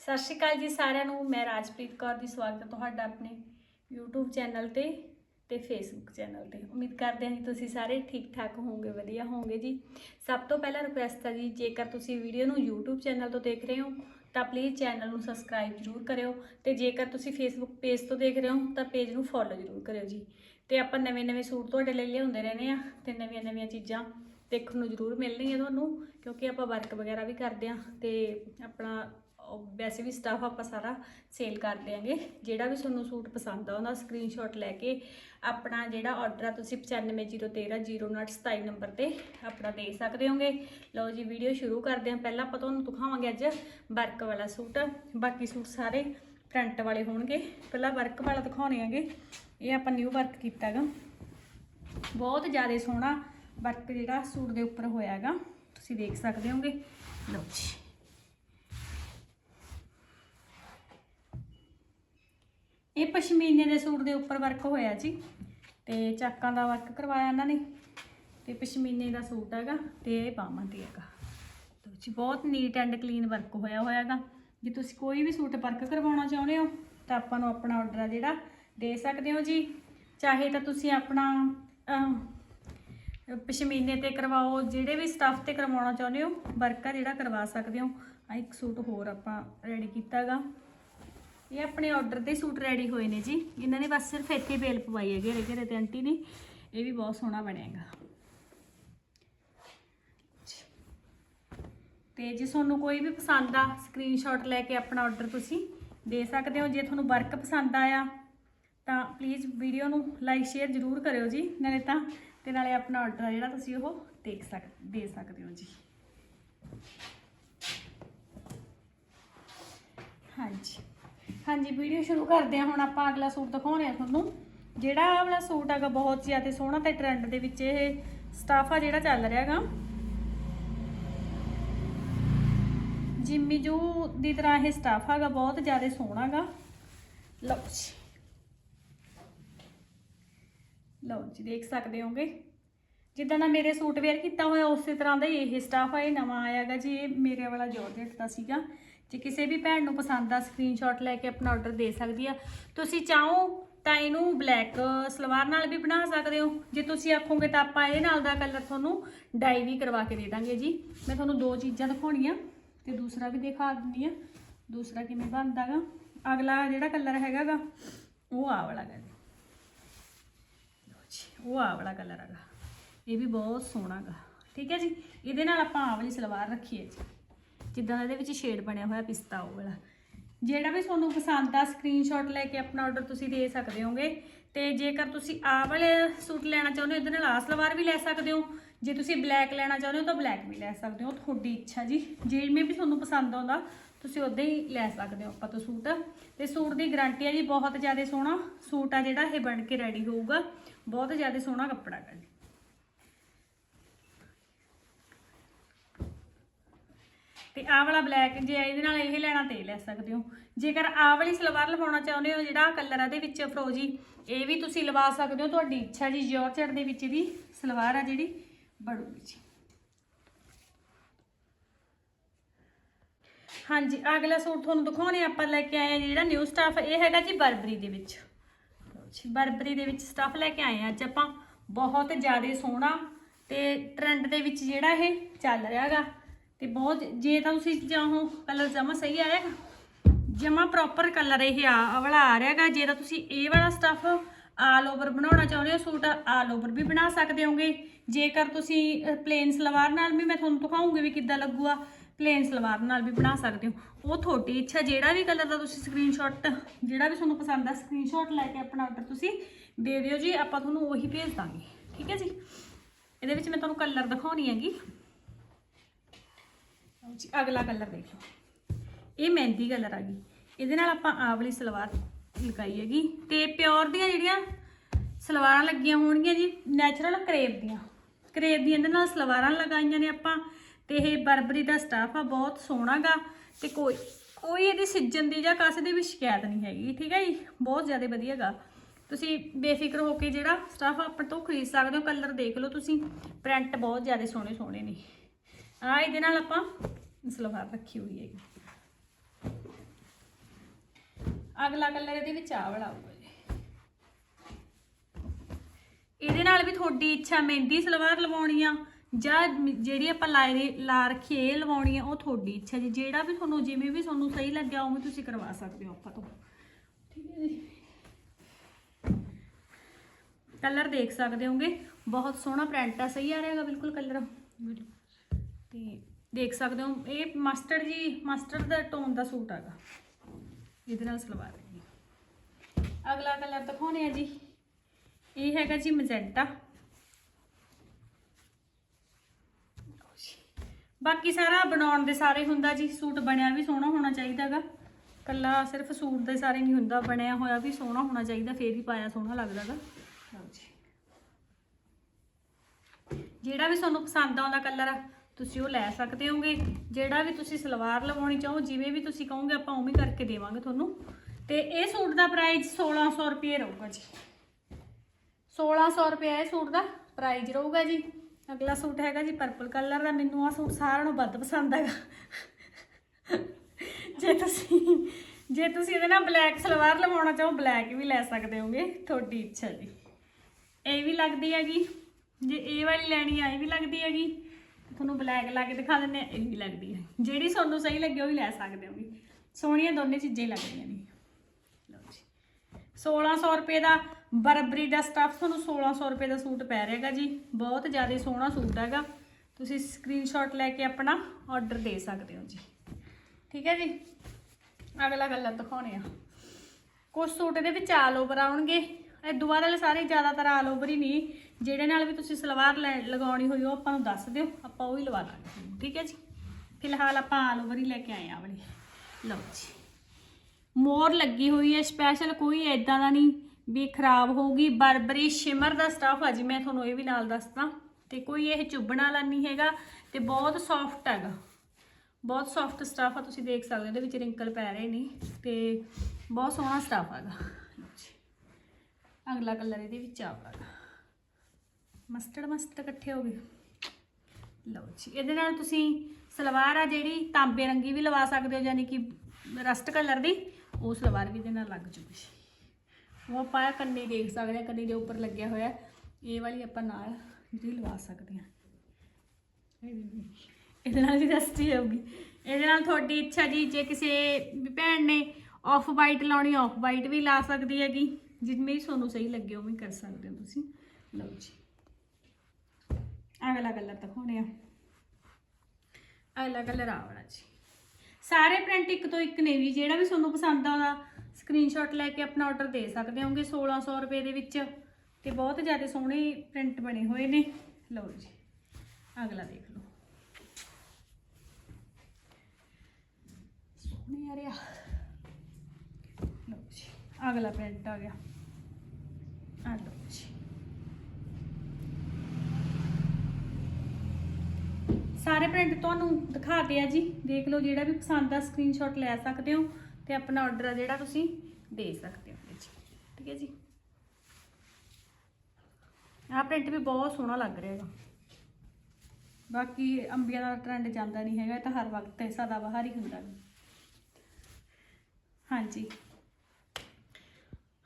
ਸਤਿ ਸ਼੍ਰੀ ਅਕਾਲ ਜੀ ਸਾਰਿਆਂ ਨੂੰ, ਮੈਂ ਰਾਜਪ੍ਰੀਤ ਕੌਰ ਦੀ ਸਵਾਗਤ ਹੈ ਤੁਹਾਡਾ ਆਪਣੇ YouTube ਚੈਨਲ ਤੇ ਤੇ Facebook ਚੈਨਲ ਤੇ। ਉਮੀਦ ਕਰਦੇ ਹਾਂ ਜੀ ਤੁਸੀਂ ਸਾਰੇ ਠੀਕ ਠਾਕ ਹੋਵੋਗੇ, ਵਧੀਆ ਹੋਵੋਗੇ ਜੀ। ਸਭ ਤੋਂ ਪਹਿਲਾਂ ਰਿਕੁਐਸਟ ਹੈ ਜੀ, ਜੇਕਰ ਤੁਸੀਂ ਵੀਡੀਓ ਨੂੰ YouTube ਚੈਨਲ ਤੋਂ ਦੇਖ ਰਹੇ ਹੋ, ਤਾਂ ਪਲੀਜ਼ ਚੈਨਲ ਨੂੰ ਸਬਸਕ੍ਰਾਈਬ ਜ਼ਰੂਰ ਕਰਿਓ ਤੇ ਜੇਕਰ ਤੁਸੀਂ Facebook ਪੇਜ ਤੋਂ ਦੇਖ ਰਹੇ ਹੋ, ਤਾਂ ਪੇਜ ਨੂੰ ਫੋਲੋ ਜ਼ਰੂਰ ਕਰਿਓ ਜੀ। ਤੇ ਆਪਾਂ ਨਵੇਂ-ਨਵੇਂ ਸੂਟ ਤੁਹਾਡੇ ਲਈ ਲਿਆਉਂਦੇ ਰਹਿੰਦੇ ਆ ਤੇ ਨਵੀਆਂ-ਨਵੀਆਂ ਚੀਜ਼ਾਂ ਦੇਖਣ ਨੂੰ ਜ਼ਰੂਰ ਮਿਲਣਗੀਆਂ ਤੁਹਾਨੂੰ, ਕਿਉਂਕਿ ਆਪਾਂ ਵਰਕ ਵਗੈਰਾ ਵੀ ਕਰਦੇ ਆ ਤੇ ਆਪਣਾ ਵੈਸੇ ਵੀ ਸਟਾਫ ਆਪਾਂ ਸਾਰਾ ਸੇਲ ਕਰ ਦਿਆਂਗੇ। ਜਿਹੜਾ ਵੀ ਤੁਹਾਨੂੰ ਸੂਟ ਪਸੰਦ ਆ, ਉਹਦਾ ਸਕਰੀਨਸ਼ਾਟ ਲੈ ਕੇ ਆਪਣਾ ਜਿਹੜਾ ਆਰਡਰ ਆ, ਤੁਸੀਂ 9501300927 ਨੰਬਰ ਤੇ ਆਪਣਾ ਦੇ ਸਕਦੇ ਹੋਗੇ। ਲਓ ਜੀ ਵੀਡੀਓ ਸ਼ੁਰੂ ਕਰਦੇ ਹਾਂ। ਪਹਿਲਾਂ ਆਪਾਂ ਤੁਹਾਨੂੰ ਦਿਖਾਵਾਂਗੇ ਅੱਜ ਵਰਕ ਵਾਲਾ ਸੂਟ। ਬਾਕੀ ਸੂਟ ਸਾਰੇ ਫਰੰਟ ਵਾਲੇ ਹੋਣਗੇ। ਪਹਿਲਾਂ ਵਰਕ ਵਾਲਾ ਦਿਖਾਉਣੇ ਹੈਗੇ। ਇਹ ਆਪਾਂ ਨਿਊ ਵਰਕ ਕੀਤਾਗਾ। ਬਹੁਤ ਜ਼ਿਆਦਾ ਸੋਹਣਾ ਵਰਕ ਜਿਹੜਾ ਸੂਟ ਦੇ ਉੱਪਰ ਹੋਇਆ ਹੈਗਾ ਤੁਸੀਂ ਦੇਖ ਸਕਦੇ ਹੋਗੇ। ਲਓ ਜੀ। ਇਹ ਪਸ਼ਮੀਨੇ ਦੇ ਸੂਟ ਦੇ ਉੱਪਰ ਵਰਕ ਹੋਇਆ ਜੀ। ਤੇ ਚਾਕਾਂ ਦਾ ਵਰਕ ਕਰਵਾਇਆ ਇਹਨਾਂ ਨੇ। ਤੇ ਪਸ਼ਮੀਨੇ ਦਾ ਸੂਟ ਹੈਗਾ ਤੇ ਇਹ ਬਾਹਾਂ ਤੇ ਹੈਗਾ। ਤੇ ਜੀ, ਬਹੁਤ ਨੀਟ ਐਂਡ ਕਲੀਨ ਵਰਕ ਹੋਇਆ ਹੋਇਆ ਹੈਗਾ। ਜੇ ਤੁਸੀਂ ਕੋਈ ਵੀ ਸੂਟ ਵਰਕ ਕਰਵਾਉਣਾ ਚਾਹੁੰਦੇ ਹੋ, ਤਾਂ ਆਪਾਂ ਨੂੰ ਆਪਣਾ ਆਰਡਰ ਆ ਜਿਹੜਾ ਦੇ ਸਕਦੇ ਹੋ ਜੀ। ਚਾਹੇ ਤਾਂ ਤੁਸੀਂ ਆਪਣਾ ਪਸ਼ਮੀਨੇ ਤੇ ਕਰਵਾਓ, ਜਿਹੜੇ ਵੀ ਸਟੱਫ ਤੇ ਕਰਵਾਉਣਾ ਚਾਹੁੰਦੇ ਹੋ ਵਰਕ ਆ ਜਿਹੜਾ ਕਰਵਾ ਸਕਦੇ ਹੋ। ਆ ਇੱਕ ਸੂਟ ਹੋਰ ਆਪਾਂ ਰੈਡੀ ਕੀਤਾਗਾ ਇਹ ਆਪਣੇ ਆਰਡਰ ਦੇ ਸੂਟ ਰੈਡੀ ਹੋਏ ਨੇ ਜੀ। ਇਹਨਾਂ ਨੇ ਬਸ ਸਿਰਫ ਇੱਥੇ ਬੇਲ ਪਵਾਈ ਹੈ ਘੇਰੇ ਘੇਰੇ ਤੇ ਆਂਟੀ ਨੇ। ਇਹ ਵੀ ਬਹੁਤ ਸੋਹਣਾ ਬਣਿਆਗਾ ਤੇ ਜੇ ਤੁਹਾਨੂੰ ਕੋਈ ਵੀ ਪਸੰਦ ਆ ਸਕਰੀਨਸ਼ਾਟ ਲੈ ਕੇ ਆਪਣਾ ਆਰਡਰ ਤੁਸੀਂ ਦੇ ਸਕਦੇ ਹੋ। ਜੇ ਤੁਹਾਨੂੰ ਵਰਕ ਪਸੰਦ ਆਇਆ, ਤਾਂ ਪਲੀਜ਼ ਵੀਡੀਓ ਨੂੰ ਲਾਈਕ ਸ਼ੇਅਰ ਜ਼ਰੂਰ ਕਰਿਓ ਜੀ। ਨਾਲੇ ਤਾਂ, ਤੇ ਨਾਲੇ ਆਪਣਾ ਆਰਡਰ ਆ ਜਿਹੜਾ ਤੁਸੀਂ ਉਹ ਦੇਖ ਸਕ, ਦੇ ਸਕਦੇ ਹੋ ਜੀ। ਹਾਂਜੀ। ਹਾਂਜੀ, ਵੀਡੀਓ ਸ਼ੁਰੂ ਕਰਦੇ ਹਾਂ। ਹੁਣ ਆਪਾਂ ਅਗਲਾ ਸੂਟ ਦਿਖਾਉਣੇ ਆ ਤੁਹਾਨੂੰ। ਜਿਹੜਾ ਆਹ ਵਾਲਾ ਸੂਟ ਹੈਗਾ, ਬਹੁਤ ਜ਼ਿਆਦਾ ਸੋਹਣਾ ਤੇ ਟ੍ਰੈਂਡ ਦੇ ਵਿੱਚ ਇਹ ਸਟਾਫ ਆ ਜਿਹੜਾ ਚੱਲ ਰਿਹਾ ਹੈਗਾ। ਜਿੰਮੀ ਜੂ ਦੀ ਤਰ੍ਹਾਂ ਇਹ ਸਟਾਫਾ ਹੈਗਾ, ਬਹੁਤ ਜ਼ਿਆਦਾ ਸੋਹਣਾ ਹੈਗਾ। ਲਓ ਜੀ। ਲਓ ਜੀ, ਦੇਖ ਸਕਦੇ ਹੋਗੇ। ਜਿੱਦਾਂ ਦਾ ਮੇਰੇ ਸੂਟ ਵੇਅਰ ਕੀਤਾ ਹੋਇਆ, ਉਸੇ ਤਰ੍ਹਾਂ ਦਾ ਇਹ ਸਟਾਫ ਆ ਇਹ ਨਵਾਂ ਆਇਆ ਹੈਗਾ ਜੀ, ਇਹ ਮੇਰੇ ਵਾਲਾ ਜਾਰਜਟ ਦਾ ਸੀਗਾ। ਜੇ ਕਿਸੇ ਵੀ ਭੈਣ ਨੂੰ ਪਸੰਦ ਆ ਸਕਰੀਨਸ਼ਾਟ ਲੈ ਕੇ ਆਪਣਾ ਆਰਡਰ ਦੇ ਸਕਦੀ ਆ। ਤੁਸੀਂ ਚਾਹੋ ਤਾਂ ਇਹਨੂੰ ਬਲੈਕ ਸਲਵਾਰ ਨਾਲ ਵੀ ਬਣਾ ਸਕਦੇ ਹੋ। ਜੇ ਤੁਸੀਂ ਆਖੋਗੇ ਤਾਂ ਆਪਾਂ ਇਹ ਨਾਲ ਦਾ ਕਲਰ ਤੁਹਾਨੂੰ ਡਾਈ ਵੀ ਕਰਵਾ ਕੇ ਦੇ ਦਾਂਗੇ ਜੀ। ਮੈਂ ਤੁਹਾਨੂੰ ਦੋ ਚੀਜ਼ਾਂ ਦਿਖਾਉਣੀਆਂ ਤੇ ਦੂਸਰਾ ਵੀ ਦਿਖਾ ਦਿੰਦੀ ਆ। ਦੂਸਰਾ ਕਿਵੇਂ ਬਣਦਾਗਾ? ਅਗਲਾ ਜਿਹੜਾ ਕਲਰ ਹੈਗਾਗਾ, ਉਹ ਆ ਵਾਲਾ ਗਾ ਜੀ। ਉਹ ਆ ਵਾਲਾ ਕਲਰ ਹੈਗਾ। ਇਹ ਵੀ ਬਹੁਤ ਸੋਹਣਾ ਗਾ। ਠੀਕ ਹੈ ਜੀ? ਇਹਦੇ ਨਾਲ ਆਪਾਂ ਆ ਵਾਲੀ ਸਲਵਾਰ ਰੱਖੀ ਹੈ ਜੀ। ਜਿੱਦਾਂ ਦਾ ਇਹਦੇ ਵਿੱਚ ਸ਼ੇਡ ਬਣਿਆ ਹੋਇਆ ਪਿਸਤਾ ਉਹ ਵਾਲਾ। ਜਿਹੜਾ ਵੀ ਤੁਹਾਨੂੰ ਪਸੰਦ ਆ ਸਕਰੀਨਸ਼ਾਟ ਲੈ ਕੇ ਆਪਣਾ ਆਰਡਰ ਤੁਸੀਂ ਦੇ ਸਕਦੇ ਹੋਗੇ। ਤੇ ਜੇਕਰ ਤੁਸੀਂ ਆਹ ਵਾਲੇ ਸੂਟ ਲੈਣਾ ਚਾਹੁੰਦੇ ਹੋ, ਇਹਦੇ ਨਾਲ ਆਹ ਸਲਵਾਰ ਵੀ ਲੈ ਸਕਦੇ ਹੋ। ਜੇ ਤੁਸੀਂ ਬਲੈਕ ਲੈਣਾ ਚਾਹੁੰਦੇ ਹੋ ਤਾਂ ਬਲੈਕ ਵੀ ਲੈ ਸਕਦੇ ਹੋ, ਤੁਹਾਡੀ ਇੱਛਾ ਜੀ। ਜਿਵੇਂ ਵੀ ਤੁਹਾਨੂੰ ਪਸੰਦ ਆਉਂਦਾ, ਤੁਸੀਂ ਉਦਾਂ ਹੀ ਲੈ ਸਕਦੇ ਹੋ ਆਪਾਂ ਤੋਂ ਸੂਟ। ਤੇ ਸੂਟ ਦੀ ਗਾਰੰਟੀ ਹੈ ਜੀ, ਬਹੁਤ ਜ਼ਿਆਦਾ ਸੋਹਣਾ ਸੂਟ ਆ ਜਿਹੜਾ, ਇਹ ਬਣ ਕੇ ਰੈਡੀ ਹੋਊਗਾ। ਬਹੁਤ ਜ਼ਿਆਦਾ ਸੋਹਣਾ ਕੱਪੜਾ ਹੈ ਤੇ ਆਹ ਵਾਲਾ ਬਲੈਕ ਜੇ ਇਹਦੇ ਨਾਲ ਇਹ ਲੈਣਾ ਤੇ ਲੈ ਸਕਦੇ ਹੋ। ਜੇਕਰ ਆਹ ਵਾਲੀ ਸਲਵਾਰ ਲਵਾਉਣਾ ਚਾਹੁੰਦੇ ਹੋ, ਜਿਹੜਾ ਕਲਰ ਆ ਦੇ ਵਿੱਚ ਫਰੋਜੀ ਇਹ ਵੀ ਤੁਸੀਂ ਲਵਾ ਸਕਦੇ ਹੋ। ਤੁਹਾਡੀ ਇੱਛਾ ਜੀ ਜਾਰਜਟ ਦੇ ਵਿੱਚ ਵੀ ਸਲਵਾਰ ਆ ਜਿਹੜੀ ਬੜੂਗੀ ਜੀ। ਹਾਂਜੀ, ਅਗਲਾ ਸੂਟ ਤੁਹਾਨੂੰ ਦਿਖਾਉਣੇ ਆਪਾਂ ਲੈ ਕੇ ਆਏ ਆ ਜਿਹੜਾ ਨਿਊ ਸਟਾਫ ਇਹ ਹੈਗਾ ਜੀ ਬਰਬਰੀ ਦੇ ਵਿੱਚ। ਬਰਬਰੀ ਦੇ ਵਿੱਚ ਸਟਾਫ ਲੈ ਕੇ ਆਏ ਆ। ਅੱਜ ਆਪਾਂ ਬਹੁਤ ਜ਼ਿਆਦਾ ਸੋਹਣਾ ਤੇ ਟ੍ਰੈਂਡ ਦੇ ਵਿੱਚ ਜਿਹੜਾ ਇਹ ਚੱਲ ਰਿਹਾ ਹੈਗਾ। ਤੇ ਬਹੁਤ, ਜੇ ਤਾਂ ਤੁਸੀਂ ਚਾਹੋ ਕਲਰ ਜਮਾ ਸਹੀ ਆਇਆ ਜਮਾ ਪ੍ਰੋਪਰ ਕਲਰ ਇਹ ਆ ਵਾਲਾ ਆ ਰਿਹਾਗਾ ਜੇ ਤਾਂ ਤੁਸੀਂ ਇਹ ਵਾਲਾ ਸਟਫ ਆਲ ਓਵਰ ਬਣਾਉਣਾ ਚਾਹੁੰਦੇ ਹੋ, ਸੂਟ ਆਲ ਓਵਰ ਵੀ ਬਣਾ ਸਕਦੇ ਹੋਗੇ। ਜੇਕਰ ਤੁਸੀਂ ਪਲੇਨ ਸਲਵਾਰ ਨਾਲ ਵੀ ਮੈਂ ਤੁਹਾਨੂੰ ਦਿਖਾਉਂਗੀ ਵੀ ਕਿੱਦਾਂ ਲੱਗੂਗਾ ਪਲੇਨ ਸਲਵਾਰ ਨਾਲ ਵੀ ਬਣਾ ਸਕਦੇ ਹੋ। ਉਹ ਤੁਹਾਡੀ ਇੱਛਾ, ਜਿਹੜਾ ਵੀ ਕਲਰ ਦਾ ਤੁਸੀਂ ਸਕਰੀਨਸ਼ਾਟ ਜਿਹੜਾ ਵੀ ਤੁਹਾਨੂੰ ਪਸੰਦ ਆ ਸਕਰੀਨਸ਼ਾਟ ਲੈ ਕੇ ਆਪਣਾ ਆਰਡਰ ਤੁਸੀਂ ਦੇ ਦਿਓ ਜੀ, ਆਪਾਂ ਤੁਹਾਨੂੰ ਉਹੀ ਭੇਜ ਦਾਂਗੇ। ਠੀਕ ਹੈ ਜੀ? ਇਹਦੇ ਵਿੱਚ ਮੈਂ ਤੁਹਾਨੂੰ ਕਲਰ ਦਿਖਾਉਣੀ ਹੈਗੀ। ਜੀ ਅਗਲਾ ਕਲਰ ਦੇਖ ਲਓ। ਇਹ ਮਹਿੰਦੀ ਕਲਰ ਆ ਗਈ। ਇਹਦੇ ਨਾਲ ਆਪਾਂ ਆਹ ਵਾਲੀ ਸਲਵਾਰ ਲਗਾਈ ਹੈਗੀ। ਤੇ ਪਿਓਰ ਦੀਆਂ ਜਿਹੜੀਆਂ ਸਲਵਾਰਾਂ ਲੱਗੀਆਂ ਹੋਣਗੀਆਂ ਜੀ ਨੈਚੁਰਲ ਕਰੇਪ ਦੀਆਂ। ਕਰੇਪ ਦੀਆਂ ਇਹਦੇ ਨਾਲ ਸਲਵਾਰਾਂ ਲਗਾਈਆਂ ਨੇ ਆਪਾਂ। ਤੇ ਇਹ ਬਰਬਰੀ ਦਾ ਸਟਾਫ ਆ, ਬਹੁਤ ਸੋਹਣਾਗਾ। ਤੇ ਕੋਈ ਕੋਈ ਇਹਦੀ ਸਿੱਜਣ ਦੀ ਜਾਂ ਕਾਸੇ ਦੀ ਵੀ ਸ਼ਿਕਾਇਤ ਨਹੀਂ ਹੈਗੀ, ਠੀਕ ਹੈ ਜੀ? ਬਹੁਤ ਜ਼ਿਆਦਾ ਵਧੀਆਗਾ। ਤੁਸੀਂ ਬੇਫਿਕਰ ਹੋ ਕੇ ਜਿਹੜਾ ਸਟਾਫ ਆਪਣੇ ਤੋਂ ਖਰੀਦ ਸਕਦੇ ਹੋ। ਕਲਰ ਦੇਖ ਲਓ ਤੁਸੀਂ। ਪ੍ਰਿੰਟ ਬਹੁਤ ਜ਼ਿਆਦਾ ਸੋਹਣੇ ਸੋਹਣੇ ਨੇ। ਆ ਇਹਦੇ ਨਾਲ ਆਪਾਂ ਸਲਵਾਰ ਰੱਖੀ ਹੋਈ ਹੈ ਅਗਲਾ ਕਲਰ ਇਹਦੇ ਵਿੱਚ ਆਹ ਵਾਲਾ ਆਊਗਾ ਜੀ। ਇਹਦੇ ਨਾਲ ਵੀ ਤੁਹਾਡੀ ਇੱਛਾ ਮਹਿੰਦੀ ਸਲਵਾਰ ਲਵਾਉਣੀ ਆ, ਜਾਂ ਜਿਹੜੀ ਆਪਾਂ ਲਾਇਰੇ ਲਾ ਰੱਖੀ ਇਹ ਲਵਾਉਣੀ ਆ, ਉਹ ਤੁਹਾਡੀ ਇੱਛਾ ਜੀ। ਜਿਹੜਾ ਵੀ ਤੁਹਾਨੂੰ ਜਿਵੇਂ ਵੀ ਤੁਹਾਨੂੰ ਸਹੀ ਲੱਗਿਆ, ਉਵੇਂ ਤੁਸੀਂ ਕਰਵਾ ਸਕਦੇ ਹੋ ਆਪਾਂ ਤੋਂ। ਠੀਕ ਹੈ ਜੀ। ਕਲਰ ਦੇਖ ਸਕਦੇ ਹੋਗੇ। ਬਹੁਤ ਸੋਹਣਾ ਪ੍ਰਿੰਟ ਆ, ਸਹੀ ਆ ਰਿਹਾ ਬਿਲਕੁਲ ਕਲਰ। ਤੇ ਦੇਖ ਸਕਦੇ ਹੋ ਇਹ ਮਸਟਰਡ ਜੀ ਮਸਟਰਡ ਦਾ ਟੋਨ ਦਾ ਸੂਟ ਹੈਗਾ। ਇਹਦੇ ਨਾਲ ਸਲਵਾਰ ਹੈਗੀ ਅਗਲਾ ਕਲਰ ਦਿਖਾਉਣੇ ਆ ਜੀ। ਇਹ ਹੈਗਾ ਜੀ ਮਜੈਂਟਾ ਬਾਕੀ ਸਾਰਾ ਬਣਾਉਣ ਦੇ ਸਾਰੇ ਹੁੰਦਾ ਜੀ ਸੂਟ ਬਣਿਆ ਵੀ ਸੋਹਣਾ ਹੋਣਾ ਚਾਹੀਦਾਗਾ ਕੱਲਾ ਸਿਰਫ ਸੂਟ ਦੇ ਸਾਰੇ ਨਹੀਂ ਹੁੰਦਾ ਬਣਿਆ ਹੋਇਆ ਵੀ ਸੋਹਣਾ ਹੋਣਾ ਚਾਹੀਦਾ ਫੇਰ ਹੀ ਪਾਇਆ ਸੋਹਣਾ ਲੱਗਦਾਗਾ ਲਓ ਜੀ। ਜਿਹੜਾ ਵੀ ਤੁਹਾਨੂੰ ਪਸੰਦ ਆਉਂਦਾ ਕਲਰ ਤੁਸੀਂ ਉਹ ਲੈ ਸਕਦੇ ਹੋਗੇ। ਜਿਹੜਾ ਵੀ ਤੁਸੀਂ ਸਲਵਾਰ ਲਵਾਉਣੀ ਚਾਹੋ, ਜਿਵੇਂ ਵੀ ਤੁਸੀਂ ਕਹੋਗੇ, ਆਪਾਂ ਉਵੇਂ ਕਰਕੇ ਦੇਵਾਂਗੇ ਤੁਹਾਨੂੰ। ਤੇ ਇਹ ਸੂਟ ਦਾ ਪ੍ਰਾਈਸ 1600 ਰੁਪਏ ਰਹੂਗਾ ਜੀ। 1600 ਰੁਪਏ ਇਹ ਸੂਟ ਦਾ ਪ੍ਰਾਈਸ ਰਹੂਗਾ ਜੀ। ਅਗਲਾ ਸੂਟ ਹੈਗਾ ਜੀ ਪਰਪਲ ਕਲਰ ਦਾ। ਮੈਨੂੰ ਆ ਸੂਟ ਸਾਰਿਆਂ ਨੂੰ ਵੱਧ ਪਸੰਦ ਹੈਗਾ। ਜੇ ਤੁਸੀਂ ਜੇ ਤੁਸੀਂ ਇਹਦੇ ਨਾਲ ਬਲੈਕ ਸਲਵਾਰ ਲਵਾਉਣਾ ਚਾਹੋ ਬਲੈਕ ਵੀ ਲੈ ਸਕਦੇ ਹੋਗੇ ਤੁਹਾਡੀ ਇੱਛਾ ਜੀ। ਇਹ ਵੀ ਲੱਗਦੀ ਹੈਗੀ। ਜੇ ਇਹ ਵਾਲੀ ਲੈਣੀ ਆ, ਇਹ ਵੀ ਲੱਗਦੀ ਹੈਗੀ। ਤੁਹਾਨੂੰ ਬਲੈਕ ਲਾ ਕੇ ਦਿਖਾ ਦਿੰਦੇ ਆ, ਇਹ ਵੀ ਲੱਗਦੀ ਹੈ ਜਿਹੜੀ ਤੁਹਾਨੂੰ ਸਹੀ ਲੱਗੇ, ਉਹ ਵੀ ਲੈ ਸਕਦੇ ਹੋ ਹੋਗੇ ਸੋਹਣੀਆਂ ਦੋਨੇ ਚੀਜ਼ਾਂ ਹੀ ਲੱਗਦੀਆਂ ਨੇ। ਲਓ ਜੀ। 1600 ਰੁਪਏ ਦਾ ਬਰਬਰੀ ਦਾ ਸਟਫ ਤੁਹਾਨੂੰ 1600 ਰੁਪਏ ਦਾ ਸੂਟ ਪੈ ਰਿਹਾਗਾ ਜੀ। ਬਹੁਤ ਜ਼ਿਆਦਾ ਸੋਹਣਾ ਸੂਟ ਹੈਗਾ। ਤੁਸੀਂ ਸਕਰੀਨਸ਼ਾਟ ਲੈ ਕੇ ਆਪਣਾ ਆਰਡਰ ਦੇ ਸਕਦੇ ਹੋ ਜੀ। ਠੀਕ ਹੈ ਜੀ? ਅਗਲਾ ਗੱਲਾਂ ਦਿਖਾਉਣੇ ਆ। ਕੁਝ ਸੂਟ ਇਹਦੇ ਵਿੱਚ ਆਲ ਓਵਰ ਆਉਣਗੇ। ਇਹ ਦੁਆ ਵਾਲੇ ਸਾਰੇ ਜ਼ਿਆਦਾਤਰ ਆਲ ਓਵਰ ਹੀ ਨਹੀਂ। ਜਿਹੜੇ ਨਾਲ ਵੀ ਤੁਸੀਂ ਸਲਵਾਰ ਲੈ- ਲਗਾਉਣੀ ਹੋਈ ਉਹ ਆਪਾਂ ਨੂੰ ਦੱਸ ਦਿਓ, ਆਪਾਂ ਉਹ ਹੀ ਲਵਾ ਦਾਂਗੇ ਠੀਕ ਹੈ ਜੀ? ਫਿਲਹਾਲ ਆਪਾਂ ਆਲ ਓਵਰ ਹੀ ਲੈ ਕੇ ਆਏ ਆ ਵਾਲੀ ਲਓ ਜੀ। ਮੋਰ ਲੱਗੀ ਹੋਈ ਹੈ ਸਪੈਸ਼ਲ ਕੋਈ ਐਦਾਂ ਦਾ ਨਹੀਂ ਵੀ ਖਰਾਬ ਹੋਊਗੀ, ਬਰਬਰੀ ਸ਼ਿਮਰ ਦਾ ਸਟਾਫ ਆ ਜੀ, ਮੈਂ ਤੁਹਾਨੂੰ ਇਹ ਵੀ ਨਾਲ ਦੱਸਦਾ। ਤੇ ਕੋਈ ਇਹ ਚੁੱਭਣ ਵਾਲਾ ਨਹੀਂ ਹੈਗਾ ਤੇ ਬਹੁਤ ਸੌਫਟ ਹੈਗਾ। ਬਹੁਤ ਸੌਫਟ ਸਟਾਫ ਆ, ਤੁਸੀਂ ਦੇਖ ਸਕਦੇ ਹੋ, ਇਹਦੇ ਵਿੱਚ ਰਿੰਕਲ ਪੈ ਰਹੇ ਨੇ ਤੇ ਬਹੁਤ ਸੋਹਣਾ ਸਟਾਫ ਹੈਗਾ। ਅਗਲਾ ਕਲਰ ਇਹਦੇ ਵਿੱਚ ਆਵੇਗਾ ਮਸਟਰਡ ਮਸਟਰਡ ਇਕੱਠੇ ਹੋ ਗਏ। ਲਓ ਜੀ, ਇਹਦੇ ਨਾਲ ਤੁਸੀਂ ਸਲਵਾਰ ਆ ਜਿਹੜੀ ਤਾਂਬੇ ਰੰਗੀ ਵੀ ਲਵਾ ਸਕਦੇ ਹੋ, ਯਾਨੀ ਕਿ ਰਸਟ ਕਲਰ ਦੀ, ਉਹ ਸਲਵਾਰ ਵੀ ਇਹਦੇ ਨਾਲ ਲੱਗ ਜੂਗੀ। ਉਹ ਪਾਇਆ ਕੰਨੀ ਦੇਖ ਸਕਦੇ ਆ ਕੰਨੀ ਦੇ ਉੱਪਰ ਲੱਗਿਆ ਹੋਇਆ ਇਹ ਵਾਲੀ ਆਪਾਂ ਨਾਲ ਜਿਹੜੀ ਲਵਾ ਸਕਦੇ ਹਾਂ। ਇਹਦੇ ਨਾਲ ਵੀ ਰਸਟੀ ਆਊਗੀ ਇਹਦੇ ਨਾਲ ਤੁਹਾਡੀ ਇੱਛਾ ਜੀ, ਜੇ ਕਿਸੇ ਵੀ ਭੈਣ ਨੇ ਆਫ ਵਾਈਟ ਲਾਉਣੀ ਆਫ ਵਾਈਟ ਵੀ ਲਾ ਸਕਦੀ ਹੈਗੀ। ਜਿਵੇਂ ਵੀ ਤੁਹਾਨੂੰ ਸਹੀ ਲੱਗੇ, ਉਵੇਂ ਕਰ ਸਕਦੇ ਹੋ ਤੁਸੀਂ। ਲਓ ਜੀ। ਅਗਲਾ ਕਲਰ ਦਿਖਾਉਣੇ ਆ। ਅਗਲਾ ਕਲਰ ਆ ਵਾਲਾ ਜੀ। ਸਾਰੇ ਪ੍ਰਿੰਟ ਇੱਕ ਤੋਂ ਇੱਕ ਨੇ ਵੀ ਜਿਹੜਾ ਵੀ ਤੁਹਾਨੂੰ ਪਸੰਦ ਆਉਂਦਾ ਸਕਰੀਨਸ਼ਾਟ ਲੈ ਕੇ ਆਪਣਾ ਆਰਡਰ ਦੇ ਸਕਦੇ ਹੋਗੇ 1600 ਰੁਪਏ ਦੇ ਵਿੱਚ ਤੇ ਬਹੁਤ ਜ਼ਿਆਦਾ ਸੋਹਣੇ ਪ੍ਰਿੰਟ ਬਣੇ ਹੋਏ ਨੇ। ਲਓ ਜੀ ਅਗਲਾ ਦੇਖ ਲਓ। ਸੋਹਣੇ ਆ ਰਿਹਾ ਲਓ ਜੀ ਅਗਲਾ ਪ੍ਰਿੰਟ ਆ ਗਿਆ ਆ ਲਓ ਜੀ ਸਾਰੇ ਪ੍ਰਿੰਟ ਤੁਹਾਨੂੰ ਦਿਖਾਤੇ ਆ ਜੀ। ਦੇਖ ਲਓ ਜਿਹੜਾ ਵੀ ਪਸੰਦ ਆ ਸਕਰੀਨਸ਼ਾਟ ਲੈ ਸਕਦੇ ਹੋ ਤੇ ਆਪਣਾ ਆਰਡਰ ਆ ਜਿਹੜਾ ਤੁਸੀਂ ਦੇ ਸਕਦੇ ਹੋ ਜੀ ਠੀਕ ਹੈ ਜੀ। ਆਹ ਪ੍ਰਿੰਟ ਵੀ ਬਹੁਤ ਸੋਹਣਾ ਲੱਗ ਰਿਹਾ ਹੈਗਾ। ਬਾਕੀ ਅੰਬੀਆਂ ਦਾ ਟ੍ਰੈਂਡ ਜਾਂਦਾ ਨਹੀਂ ਹੈਗਾ, ਇਹ ਤਾਂ ਹਰ ਵਕਤ ਇਹ ਸਦਾ ਬਾਹਰ ਹੀ ਹੁੰਦਾ। ਹਾਂਜੀ।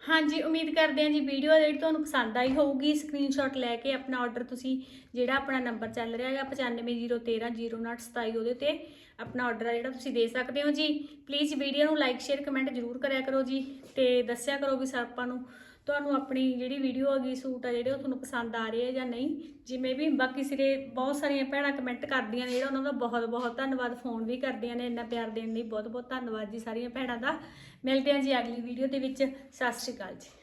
ਹਾਂਜੀ, ਉਮੀਦ ਕਰਦੇ ਹਾਂ ਜੀ ਵੀਡੀਓ ਜਿਹੜੀ ਤੁਹਾਨੂੰ ਪਸੰਦ ਆਈ ਹੋਊਗੀ। ਸਕਰੀਨਸ਼ਾਟ ਲੈ ਕੇ ਆਪਣਾ ਆਰਡਰ ਤੁਸੀਂ ਜਿਹੜਾ ਆਪਣਾ ਨੰਬਰ ਚੱਲ ਰਿਹਾ ਹੈਗਾ 9501300927 ਉਹਦੇ ਤੇ ਆਪਣਾ ਆਰਡਰ ਆ ਜਿਹੜਾ ਤੁਸੀਂ ਦੇ ਸਕਦੇ ਹੋ ਜੀ। ਪਲੀਜ਼ ਵੀਡੀਓ ਨੂੰ ਲਾਈਕ ਸ਼ੇਅਰ ਕਮੈਂਟ ਜ਼ਰੂਰ ਕਰਿਆ ਕਰੋ ਜੀ ਤੇ ਦੱਸਿਆ ਕਰੋ ਵੀ ਸਰ ਆਪਾਂ ਨੂੰ ਤੁਹਾਨੂੰ ਆਪਣੀ ਜਿਹੜੀ ਵੀਡੀਓ ਆ ਗਈ ਸੂਟ ਆ ਜਿਹੜੇ ਉਹ ਤੁਹਾਨੂੰ ਪਸੰਦ ਆ ਰਹੇ ਆ ਜਾਂ ਨਹੀਂ, ਜਿਵੇਂ ਵੀ, ਬਾਕੀ ਸਿਰੇ ਬਹੁਤ ਸਾਰੀਆਂ ਭੈਣਾਂ ਕਮੈਂਟ ਕਰਦੀਆਂ ਨੇ ਜਿਹੜਾ ਉਹਨਾਂ ਦਾ ਬਹੁਤ ਬਹੁਤ ਧੰਨਵਾਦ ਫੋਨ ਵੀ ਕਰਦੀਆਂ ਨੇ, ਇੰਨਾ ਪਿਆਰ ਦੇਣ ਲਈ ਬਹੁਤ ਬਹੁਤ ਧੰਨਵਾਦ ਜੀ ਸਾਰੀਆਂ ਭੈਣਾਂ ਦਾ। ਮਿਲਦੇ ਹਾਂ ਜੀ ਅਗਲੀ ਵੀਡੀਓ ਦੇ ਵਿੱਚ। ਸਤਿ ਸ਼੍ਰੀ ਅਕਾਲ ਜੀ।